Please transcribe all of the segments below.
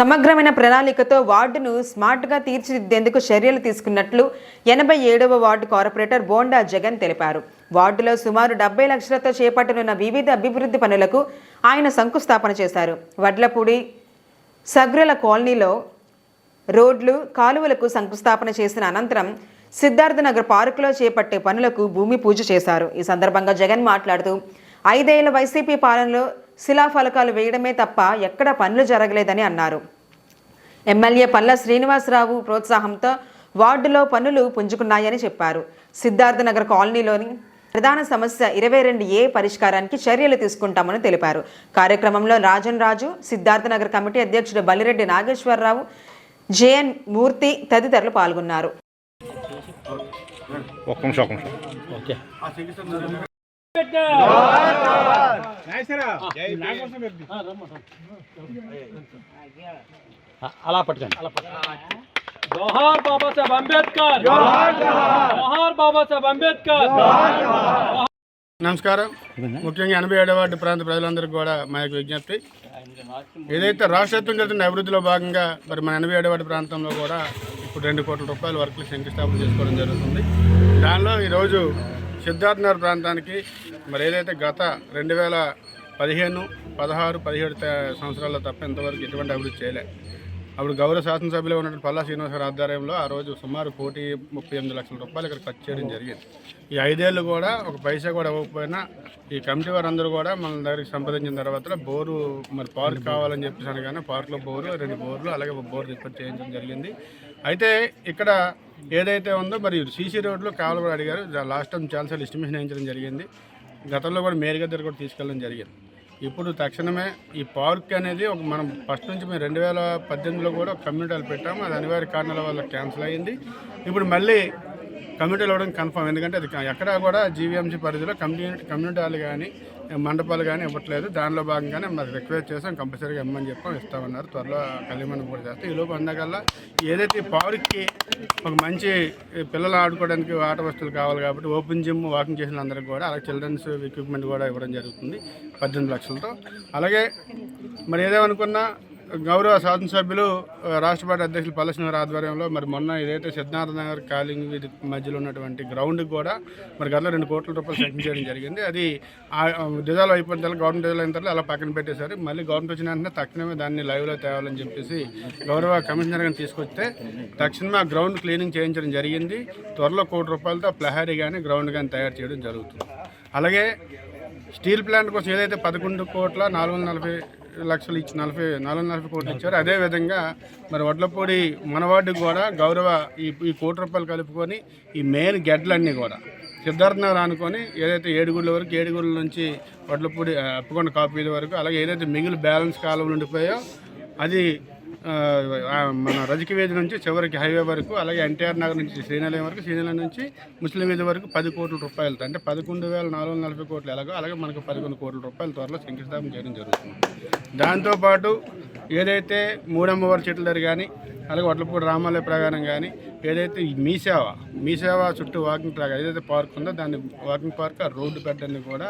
సమగ్రమైన ప్రణాళికతో వార్డును స్మార్ట్గా తీర్చిదిద్దేందుకు చర్యలు తీసుకున్నట్లు ఎనభై ఏడవ వార్డు కార్పొరేటర్ బోండా జగన్ తెలిపారు. వార్డులో సుమారు డెబ్బై లక్షలతో చేపట్టనున్న వివిధ అభివృద్ధి పనులకు ఆయన శంకుస్థాపన చేశారు. వడ్లపూడి సగ్రల కాలనీలో రోడ్లు కాలువలకు శంకుస్థాపన చేసిన అనంతరం సిద్ధార్థనగర్ పార్కులో చేపట్టే పనులకు భూమి పూజ చేశారు. ఈ సందర్భంగా జగన్ మాట్లాడుతూ ఐదేళ్ళ వైసీపీ పాలనలో శిలాఫలకాలు వేయడమే తప్ప ఎక్కడా పనులు జరగలేదని అన్నారు. ఎమ్మెల్యే పల్ల శ్రీనివాసరావు ప్రోత్సాహంతో వార్డులో పనులు పుంజుకున్నాయని చెప్పారు. సిద్ధార్థనగర్ కాలనీలోని ప్రధాన సమస్య ఇరవై రెండు ఏ పరిష్కారానికి చర్యలు తీసుకుంటామని తెలిపారు. కార్యక్రమంలో రాజన్ రాజు సిద్ధార్థనగర్ కమిటీ అధ్యక్షుడు బలిరెడ్డి నాగేశ్వరరావు జేఎన్ మూర్తి తదితరులు పాల్గొన్నారు. అలా పట్టుకోండి. జోహార్ బాబాసాహెబ్ అంబేద్కర్. జోహార్ బాబాసాహెబ్ అంబేద్కర్. నమస్కారం. ముఖ్యంగా ఎనభై ఏడవ వార్డు ప్రాంత ప్రజలందరికీ కూడా మా యొక్క విజ్ఞప్తి. ఏదైతే రాష్ట్రత్వం జరుగుతున్న అభివృద్ధిలో భాగంగా మరి మన ఎనభై ఏడవ ప్రాంతంలో కూడా ఇప్పుడు రెండు కోట్ల రూపాయల వర్కులు శంకుస్థాపన చేసుకోవడం జరుగుతుంది. దానిలో ఈరోజు సిద్ధార్థనగర్ ప్రాంతానికి మరి ఏదైతే గత రెండు వేల పదిహేను పదహారు పదిహేడు సంవత్సరాల్లో తప్ప ఇంతవరకు ఎటువంటి అభివృద్ధి చేయలే. అప్పుడు గౌరవ శాసనసభ్యులు ఉన్నటువంటి పల్లా శ్రీనివాసరావు ఆధ్వర్యంలో ఆ రోజు సుమారు కోటి ముప్పై ఎనిమిది లక్షల రూపాయలు ఇక్కడ ఖర్చు చేయడం జరిగింది. ఈ ఐదేళ్ళు కూడా ఒక పైసా కూడా ఇవ్వకపోయినా ఈ కమిటీ వారందరూ కూడా మన దగ్గరికి సంప్రదించిన తర్వాత బోరు మరి పార్క్ కావాలని చెప్పేసి అనగానే పార్క్లో బోరు రెండు బోర్లు అలాగే ఒక బోర్ రిపేర్ చేయించడం జరిగింది. అయితే ఇక్కడ ఏదైతే ఉందో మరి సీసీ రోడ్లో కావాలి కూడా అడిగారు లాస్ట్ టైం చాలాసార్లు ఎస్టిమేషన్ వేయించడం జరిగింది. గతంలో కూడా మేరీ దగ్గర కూడా తీసుకెళ్ళడం జరిగింది. ఇప్పుడు తక్షణమే ఈ పార్క్ అనేది ఒక మనం ఫస్ట్ నుంచి మేము రెండు వేల పద్దెనిమిదిలో కూడా ఒక కమ్యూనిటీ పెట్టాము. అది అనివార్య కారణాల వల్ల క్యాన్సిల్ అయ్యింది. ఇప్పుడు మళ్ళీ కమ్యూనిటీలు అవ్వడం కన్ఫర్మ్. ఎందుకంటే అది ఎక్కడా కూడా జీవీఎంసీ పరిధిలో కమ్యూనిటీ కమ్యూనిటీ హాల్ కానీ మండపాలు కానీ ఇవ్వట్లేదు. దానిలో భాగంగానే మరి రిక్వెస్ట్ చేసాం కంపల్సరీగా ఇమ్మని చెప్పాం. ఇస్తామన్నారు. త్వరలో కళ్యాణం కూడా చేస్తాం. ఈలోపు అందకల్లా ఏదైతే పవర్కి పార్క్కి ఒక మంచి పిల్లలు ఆడుకోవడానికి ఆట వస్తువులు కావాలి కాబట్టి ఓపెన్ జిమ్ వాకింగ్ చేసిన అందరికి కూడా అలాగే చిల్డ్రన్స్ ఎక్విప్మెంట్ కూడా ఇవ్వడం జరుగుతుంది. పద్దెనిమిది లక్షలతో. అలాగే మరి ఏదేమనుకున్నా గౌరవ శాసనసభ్యులు రాష్ట్ర పార్టీ అధ్యక్షులు పల్లశ్వర ఆధ్వర్యంలో మరి మొన్న ఏదైతే సిద్ధార్థ నగర్ కాలింగ్ వీధి మధ్యలో ఉన్నటువంటి గ్రౌండ్కి కూడా మరి గతంలో రెండు కోట్ల రూపాయలు సెంక్షన్ చేయడం జరిగింది. అది డిజాల్వ్ అయిపోయిన తర్వాత గవర్నమెంట్ డిజాల్వ్ అయిన తర్వాత అలా పక్కన పెట్టేశారు. మళ్ళీ గవర్నమెంట్ వచ్చిన వెంటనే తక్షణమే దాన్ని లైవ్లో తేవాలని చెప్పేసి గౌరవ కమిషనర్ గారిని తీసుకొస్తే తక్షణమే ఆ గ్రౌండ్ క్లీనింగ్ చేయించడం జరిగింది. త్వరలో కోటి రూపాయలతో ప్లహారీ కానీ గ్రౌండ్ కానీ తయారు చేయడం జరుగుతుంది. అలాగే స్టీల్ ప్లాంట్ కోసం ఏదైతే పదకొండు కోట్ల నాలుగు వందల నలభై లక్షలు ఇచ్చి నలభై నాలుగు నలభై కోట్లు ఇచ్చారు. అదేవిధంగా మరి వడ్లపూడి మనవాడికి కూడా గౌరవ ఈ ఈ కోటి రూపాయలు కలుపుకొని ఈ మెయిన్ గెడ్లన్నీ కూడా సిద్ధార్థనగర్ అనుకొని ఏదైతే ఏడుగుళ్ళ వరకు ఏడుగుళ్ళ నుంచి వడ్లపూడి అప్పకొండ కాపీల వరకు అలాగే ఏదైతే మిగిలిన బ్యాలెన్స్ కాలువలు ఉండిపోయో అది మన రజకి వీధి నుంచి చివరికి హైవే వరకు అలాగే ఎన్టీఆర్ నగర్ నుంచి శ్రీనిలయం వరకు శ్రీనిలయం నుంచి ముస్లిం వీధి వరకు పది కోట్ల రూపాయలతో అంటే పదకొండు వేల నాలుగు వందల నలభై కోట్లు ఎలాగో అలాగే మనకు పదకొండు కోట్ల రూపాయల త్వరలో శంకుస్థాపన చేయడం జరుగుతుంది. దాంతోపాటు ఏదైతే మూడమ్మవారి చెట్ల దగ్గర కానీ అలాగే వడ్లపూడి రామాలయ ప్రకారం కానీ ఏదైతే మీ సేవ మీ సేవ చుట్టూ వాకింగ్ ట్రాక్ ఏదైతే పార్క్ ఉందో దాన్ని వాకింగ్ పార్క్ ఆ రోడ్డు పెట్టడానికి కూడా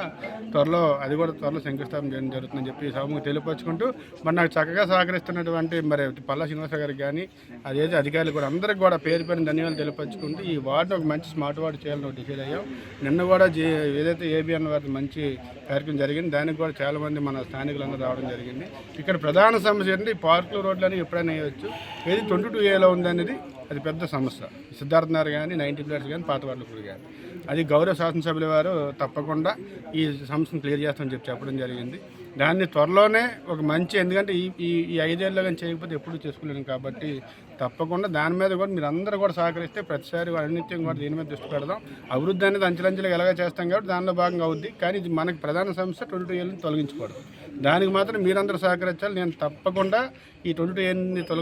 త్వరలో అది కూడా త్వరలో శంకుస్థాపన చేయడం జరుగుతుందని చెప్పి సభకు తెలియపరచుకుంటూ మరి నాకు చక్కగా సహకరిస్తున్నటువంటి మరి పల్లా శ్రీనివాస గారికి కానీ అదేదో అధికారులు కూడా అందరికి కూడా పేరు పేరు ధన్యవాదాలు తెలియపరుచుకుంటూ ఈ వార్డు ఒక మంచి స్మార్ట్ వార్డు చేయాలని డిసైడ్ అయ్యాం. నిన్న కూడా జే ఏదైతే ఏబిఎన్ వారి మంచి కార్యక్రమం జరిగింది దానికి కూడా చాలా మంది మన స్థానికులందరూ రావడం జరిగింది. ఇక్కడ ప్రధాన సమస్య ఏంటంటే ఈ పార్కులు రోడ్లు ఎప్పుడైనా వేయవచ్చు ఏది ట్వంటీ టూ ఏలో ఉందనేది అది పెద్ద సమస్య. సిద్ధార్థ నగర్ కానీ నైన్టీ ప్లేట్స్ కానీ పాత వార్డులు కానీ అది గౌరవ శాసనసభ్యుల వారు తప్పకుండా ఈ సమస్యను క్లియర్ చేస్తామని చెప్పి చెప్పడం జరిగింది. దాన్ని త్వరలోనే ఒక మంచి ఎందుకంటే ఈ ఈ ఈ ఐదేళ్ళలో నేను చేయకపోతే ఎప్పుడు చేసుకోలేను కాబట్టి తప్పకుండా దాని మీద కూడా మీరు అందరూ కూడా సహకరిస్తే ప్రతిసారి అన్నిత్యం కూడా దీని మీద దృష్టి పెడదాం. అభివృద్ధి అనేది అంచెలంచెలుగా ఎలాగ చేస్తాం కాబట్టి దానిలో భాగంగా అవుద్ది. కానీ ఇది మనకి ప్రధాన సమస్య ట్వంటీ టూ ఏళ్ళని తొలగించుకోవడం. దానికి మాత్రం మీరందరూ సహకరించాలి. నేను తప్పకుండా ఈ ట్వంటీ టూ ఏళ్ళని తొలగి